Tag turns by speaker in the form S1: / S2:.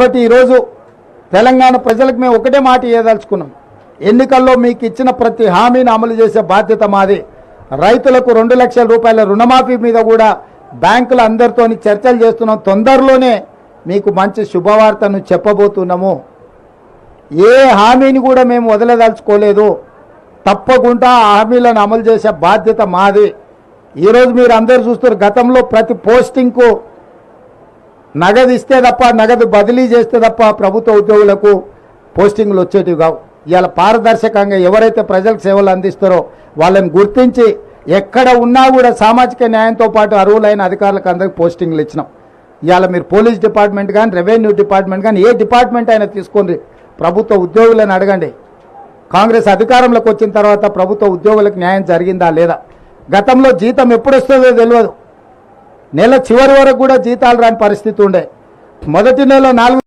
S1: కాబట్టి ఈరోజు తెలంగాణ ప్రజలకు మేము ఒకటే మాట ఇవ్వదలుచుకున్నాం ఎన్నికల్లో మీకు ఇచ్చిన ప్రతి హామీని అమలు చేసే బాధ్యత మాది. రైతులకు రెండు లక్షల రూపాయల రుణమాఫీ మీద కూడా బ్యాంకుల అందరితో చర్చలు చేస్తున్నాం. తొందరలోనే మీకు మంచి శుభవార్తను చెప్పబోతున్నాము. ఏ హామీని కూడా మేము వదలదలుచుకోలేదు. తప్పకుండా ఆ హామీలను అమలు చేసే బాధ్యత మాది. ఈరోజు మీరు అందరు చూస్తారు గతంలో ప్రతి పోస్టింగ్కు నగదు ఇస్తే తప్ప నగదు బదిలీ చేస్తే తప్ప ప్రభుత్వ ఉద్యోగులకు పోస్టింగ్లు వచ్చేటివి కావు. ఇవాళ పారదర్శకంగా ఎవరైతే ప్రజలకు సేవలు అందిస్తారో వాళ్ళని గుర్తించి ఎక్కడ ఉన్నా కూడా సామాజిక న్యాయంతో పాటు అర్హులైన అధికారులకు అందరికి పోస్టింగ్లు ఇచ్చినాం. ఇవాళ మీరు పోలీస్ డిపార్ట్మెంట్ కానీ రెవెన్యూ డిపార్ట్మెంట్ కానీ ఏ డిపార్ట్మెంట్ అయినా తీసుకోండి. ప్రభుత్వ ఉద్యోగులను అడగండి. కాంగ్రెస్ అధికారంలోకి వచ్చిన తర్వాత ప్రభుత్వ ఉద్యోగులకు న్యాయం జరిగిందా లేదా? గతంలో జీతం ఎప్పుడు వస్తుందో తెలియదు. నెల చివరి వరకు కూడా జీతాలు రాని పరిస్థితి ఉండే. మొదటి నెల నాలుగు